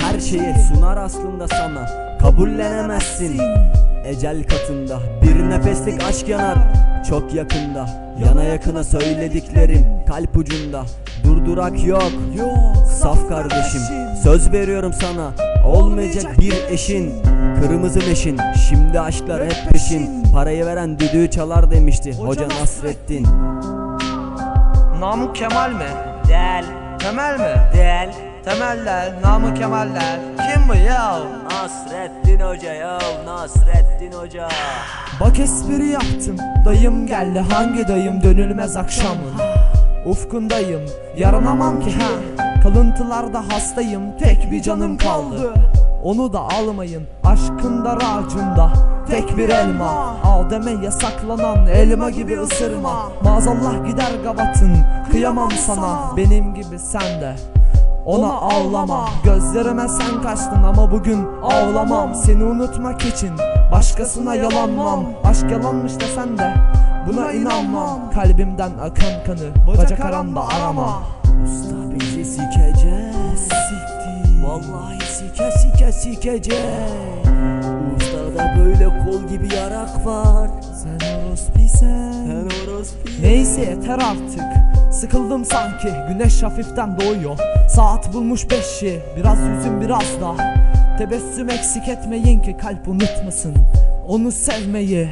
her şeyi sunar aslında sana. Kabullenemezsin. Ecel katında bir nefeslik aşk yanar. Çok yakında yana yakına söylediklerim kalp ucunda. Durdurak yok. Saf kardeşim Söz veriyorum sana. Olmayacak bir eşin Kırmızı meşin. Şimdi aşklar hep peşin. Parayı veren düdüğü çalar demişti Hoca Nasrettin. Namık Kemal mi? Del, Temel mi? del Temeller, Namık Kemaller. Kim bu ya? Nasrettin Hoca ya Nasrettin Hoca. Bak espri yaptım. Dayım geldi. Hangi dayım? Dönülmez akşamın Ufkundayım. Yaranamam ki ha. Kalıntılarda hastayım. Tek bir canım kaldı. Onu da almayın. Aşkın dar ağacında Tek bir elma. Al deme yasaklanan. Elma gibi ısırma. Maazallah gider gavatın. Kıyamam sana. Benim gibi sen de ona ağlama. Gözlerime sen kaçtın ama bugün ağlamam. Seni unutmak için başkasına yalanmam. Aşk yalanmış desen de buna inanmam. Kalbimden akan kanı bacak aranda arama. Usta bizi sikeceğiz. Vallahi sike sike sikeceğiz. Ustada böyle kol gibi yarak var. Sen orospisen Sen Neyse yeter artık. Sıkıldım sanki. Güneş hafiften doğuyor Saat bulmuş beşi biraz yüzüm biraz da. Tebessüm eksik etmeyin ki kalp unutmasın. Onu sevmeyi